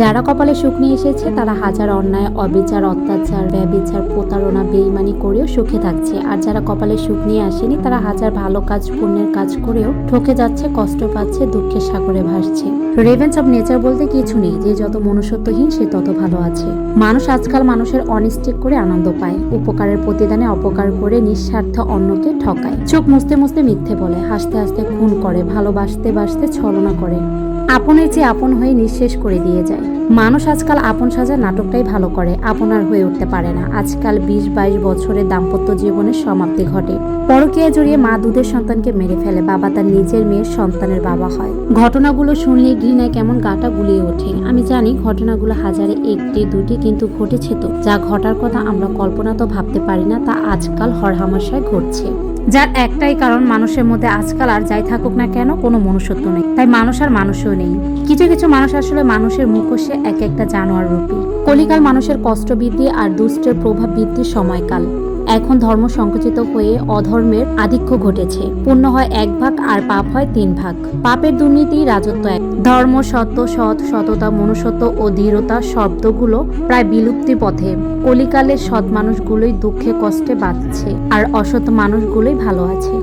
যারা কপালে সুখ নিয়ে এসেছে, তারা হাজার অন্যায়, অবিচার, অত্যাচার, ব্যবিচার, প্রতারণা, বেইমানি করেও সুখে থাকছে। আর যারা কপালে সুখ নিয়ে আসেনি, তারা হাজার ভালো কাজ, পুণ্যের কাজ করেও ঠকে যাচ্ছে, কষ্ট পাচ্ছে, দুঃখের সাগরে ভাসছে। রেভেন্স অফ নেচার বলতে কিছু নেই, যে যত মনুষ্যত্বহীন, সে তত ভালো আছে। মানুষ আজকাল মানুষের অনিষ্টিক করে আনন্দ পায়, উপকারের প্রতিদানে অপকার করে নিঃস্বার্থ অন্যকে ঠকায়। চোখ মুছতে মুছতে মিথ্যে বলে, হাসতে হাসতে খুন করে, ভালোবাসতে বাসতে ছলনা করে। আপনের চেয়ে আপন হয়ে নিঃশেষ করে দিয়ে যায়। মানুষ আজকাল আপন সাজার নাটকটাই ভালো করে আপনার হয়ে উঠতে পারে না। আজকাল বিশ বাইশ বছরের দাম্পত্য জীবনের সমাপ্তি ঘটে। পরকীয়া জড়িয়ে মা দুধের সন্তানকে মেরে ফেলে, বাবা তার নিজের মেয়ের সন্তানের বাবা হয়। ঘটনাগুলো শুনলে ঘৃণায় কেমন গাটা গুলিয়ে ওঠে। আমি জানি ঘটনাগুলো হাজারে একটি, দুটি কিন্তু ঘটেছে তো। যা ঘটার কথা আমরা কল্পনা তো ভাবতে পারি না, তা আজকাল হরহামাশায় ঘটছে। যার একটাই কারণ মানুষের মধ্যে আজকাল আর যাই থাকুক না কেন কোনো মনুষ্যত্ব নেই। তাই মানুষ আর মানুষও নেই। কিছু কিছু মানুষ আসলে মানুষের মুখোশে এক একটা জানোয়ার রূপী। কলিকাল মানুষের কষ্ট বৃদ্ধি আর দুষ্টের প্রভাব বৃদ্ধির সময়কাল। এখন ধর্ম সংকুচিত হয়ে অধর্মের আধিক্য ঘটেছে। পুণ্য হয় এক ভাগ আর পাপ হয় তিন ভাগ। পাপের দুর্নীতি, রাজত্ব এক। ধর্ম, সত্য, সৎ, সততা, মনুষ্যত্ব ও দৃঢ়তা শব্দগুলো প্রায় বিলুপ্তি পথে। কলিকালের সৎ মানুষগুলোই দুঃখে কষ্টে বাঁচছে আর অসৎ মানুষগুলোই ভালো আছে।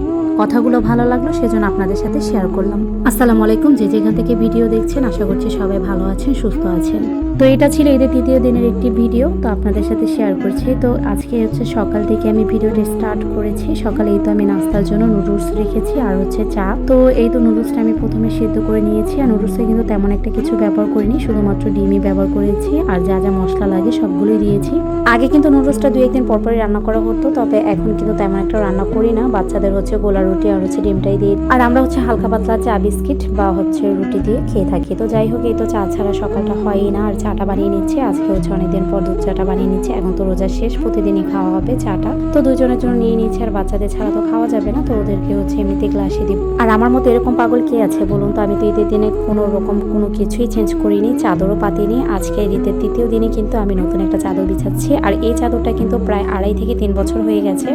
কথাগুলো ভালো লাগল, সেজন্য আপনাদের সাথে শেয়ার করলাম। আসসালামু আলাইকুম, যে যেখান থেকে ভিডিও দেখছেন, আশা করছি সবাই ভালো আছেন, সুস্থ আছেন। তো এটা ছিল ঈদের তৃতীয় দিনের একটি ভিডিও তো আপনাদের সাথে শেয়ার করছি। তো আজকে হচ্ছে সকাল থেকে আমি ভিডিওটি স্টার্ট করেছি। সকালে এই তো আমি নাস্তার জন্য নুডলস রেখেছি, আর হচ্ছে চা। তো এই তো নুডলসটা আমি প্রথমে সিদ্ধ করে নিয়েছি, আর নুডলসে কিন্তু তেমন একটা কিছু ব্যবহার করিনি, শুধুমাত্র ডিমই ব্যবহার করেছি, আর যা যা মশলা লাগে সবগুলোই দিয়েছি। আগে কিন্তু নুডলসটা দু একদিন পরপরই রান্না করা হতো, তবে এখন কিন্তু তেমন একটা রান্না করি না। বাচ্চাদের হচ্ছে গোলা রুটি আর হচ্ছে ডিমটাই দিই আর আমরা হচ্ছে হালকা পাতলা চা বিস্কিট বা হচ্ছে রুটি দিয়ে খেয়ে থাকি। তো যাই হোক, এই তো চা ছাড়া সকালটা হয়ই না। আর চাটা বানিয়ে নিচ্ছে। আজকে হচ্ছে অনেকদিন পর দুধ চাটা বানিয়ে নিচ্ছে। এখন তো রোজার শেষ, প্রতিদিনই খাওয়া হবে চাটা। তো দুজনের জন্য নিয়ে নিচ্ছে আর বাচ্চাদের ছাড়া তো খাওয়া যাবে না। তো ওদেরকে হচ্ছে এমনিতে গ্লাসে দিব। আর আমার মতো এরকম পাগল কে আছে বলুন তো? আমি তো ঈদের দিনে কোনো রকম কোনো কিছুই চেঞ্জ করিনি। চাদরও পাতিনি। আজকে ঈদের তৃতীয় দিনে কিন্তু আমি নতুন একটা চাদর বিছাচ্ছি। আর এই চাদরটা কিন্তু প্রায় আড়াই থেকে তিন বছর হয়ে গেছে।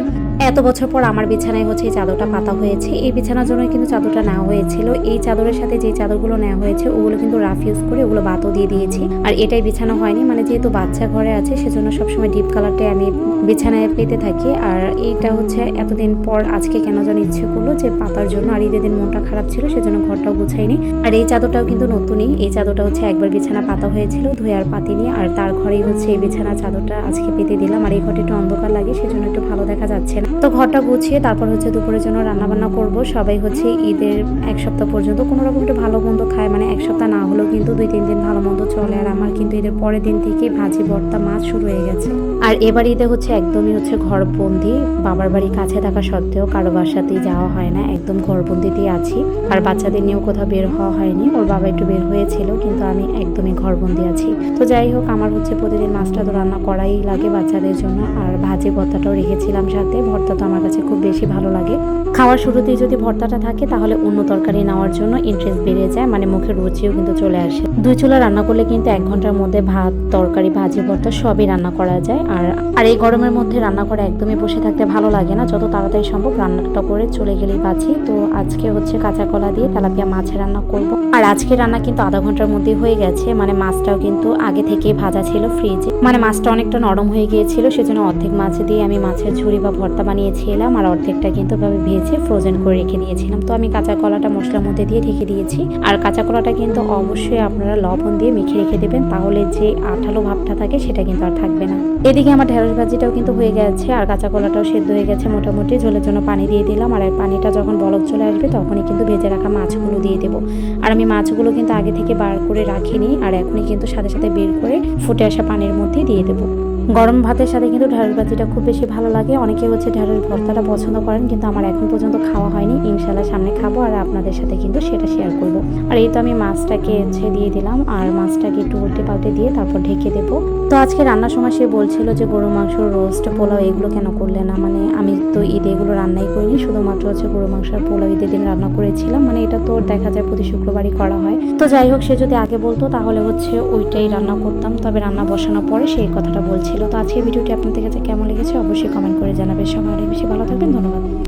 এত বছর পর আমার বিছানায় হচ্ছে এই চাদরটা পাতা হয়েছে। এই বিছানার জন্য কিন্তু চাদরটা নেওয়া হয়েছিল। এই চাদরের সাথে যে চাদরগুলো নেওয়া হয়েছে, ওগুলো কিন্তু রাফ ইউজ করে ওগুলো বাতও দিয়ে দিয়েছি। আর এটাই বিছানা হয়নি। মানে যেহেতু বাচ্চা ঘরে আছে, সেজন্য সবসময় ডিপ কালারটাই আমি বিছানায় পেতে থাকি। আর এইটা হচ্ছে এতদিন পর আজকে কেন যেন ইচ্ছে করল যে পাতার জন্য। আর ঈদের দিন মনটা খারাপ ছিল, সেজন্য ঘরটাও গুছাইনি। আর এই চাদরটাও কিন্তু নতুনই। এই চাদরটা হচ্ছে একবার বিছানা পাতা হয়েছিল, ধুয়ে আর পাতিনি আর তার ঘরেই হচ্ছে এই বিছানা চাদরটা আজকে পেতে দিলাম। আর এই ঘরটা একটু অন্ধকার লাগে, সেজন্য একটু ভালো দেখা যাচ্ছে না। তো ঘরটা গুছিয়ে তারপর হচ্ছে দুপুরের জন্য রান্না বান্না করব। সবাই হচ্ছে ঈদের এক সপ্তাহ পর্যন্ত কোনো রকম একটু ভালো মন্দ খায়। মানে এক সপ্তাহ না হলেও কিন্তু দুই, তিন দিন ভালো মন্দ চলে। আর আমার কিন্তু ঈদের পরের দিন থেকে ভাজি, ভর্তা, মাছ শুরু হয়ে গেছে। আর এবার ঈদে হচ্ছে একদমই হচ্ছে ঘরবন্দি। বাবার বাড়ি কাছে থাকা সত্ত্বেও কারও বাসাতেই যাওয়া হয় না, একদম ঘরবন্দিতেই আছি। আর বাচ্চাদের নিয়েও কোথাও বের হওয়া হয়নি, ওর বাবা একটু বের হয়েছিল, কিন্তু আমি একদমই ঘরবন্দি আছি। তো যাই হোক, আমার হচ্ছে প্রতিদিন মাছটা তো রান্না করাই লাগে বাচ্চাদের জন্য, আর ভাজি ভর্তাটাও রেখেছিলাম সাথে, ভর্তা তো আমার কাছে খুব বেশি ভালো লাগে। খাওয়ার শুরুতেই যদি ভর্তাটা থাকে, তাহলে অন্য তরকারি নেওয়ার জন্য ইন্টারেস্ট বেড়ে যায় মানে মুখের রুচিও কিন্তু চলে আসে। দুই চুলা রান্না করলে কিন্তু এক ঘণ্টার মধ্যে ভাত, তরকারি, ভাজি, ভর্তা সবই রান্না করা যায়, আর আর এই গরমের মধ্যে রান্না করে একদমই বসে থাকতে ভালো লাগে না। যত তাড়াতাড়ি সম্ভব রান্নাটা করে চলে গেলেই বাঁচি। তো আজকে হচ্ছে কাঁচা কলা দিয়ে তেলাপিয়া মাছের রান্না করব। আর আজকে রান্না কিন্তু আধা ঘণ্টার মধ্যে হয়ে গেছে। মানে মাছটাও কিন্তু আগে থেকেই ভাজা ছিল ফ্রিজে মানে মাছটা অনেকটা নরম হয়ে গিয়েছিল, সেজন্য অর্ধেক মাছ দিয়ে আমি মাছের ঝুড়ি বা ভর্তা বানিয়েছিলাম আর অর্ধেকটা কিন্তু ভাবে ভেজে ফ্রোজেন করে রেখে দিয়েছিলাম। তো আমি কাঁচা কলাটা মশলার মধ্যে দিয়ে ঢেকে দিয়েছি। আর কাঁচা কলাটা কিন্তু অবশ্যই আপনারা লবণ দিয়ে মেখে রেখে দেবেন। তাহলে যে আঠালো ভাবটা থাকে সেটা কিন্তু আর থাকবে না। এদিকে আমার ঢেঁড়স ভাজিটাও কিন্তু হয়ে গেছে, আর কাঁচা কলাটাও সেদ্ধ হয়ে গেছে মোটামুটি। ঝোলের জন্য পানি দিয়ে দিলাম, আর পানিটা যখন বলক চলে আসবে তখনই কিন্তু ভেজে রাখা মাছগুলো দিয়ে দেবো। আর আমি মাছগুলো কিন্তু আগে থেকে বার করে রাখিনি, আর এখনই কিন্তু সাথে সাথে বের করে ফুটে আসা পানির মধ্যে দিয়ে দেবো। গরম ভাতের সাথে কিন্তু ঢেঁড়স ভাজিটা খুব বেশি ভালো লাগে। অনেকে হচ্ছে ঢেঁড়স ভর্তাটা পছন্দ করেন, কিন্তু আমার এখন পর্যন্ত খাওয়া হয়নি। ইনশাল্লাহ সামনে খাব আর আপনাদের সাথে কিন্তু সেটা শেয়ার করব। আর এই তো আমি মাছটাকে হচ্ছে দিয়ে দিলাম আর মাছটাকে একটু উল্টে পাল্টে দিয়ে তারপর ঢেকে দেবো। তো আজকে রান্নার সময় সে বলছিল যে গরু, মাংস, রোস্ট, পোলাও এগুলো কেন করলে না? মানে আমি তো ঈদে এগুলো রান্নাই করিনি, শুধুমাত্র হচ্ছে গরু, মাংস আর পোলাও ঈদের দিন রান্না করেছিলাম। মানে এটা তো দেখা যায় প্রতি শুক্রবারই করা হয়। তো যাই হোক সে যদি আগে বলতো তাহলে হচ্ছে ওইটাই রান্না করতাম। তবে রান্না বসানোর পরে সেই কথাটা বলছিল। তো আজকে ভিডিওটি আপনাদের কাছে কেমন লেগেছে অবশ্যই কমেন্ট করে জানাবে সবাই অনেক বেশি ভালো থাকবেন। ধন্যবাদ।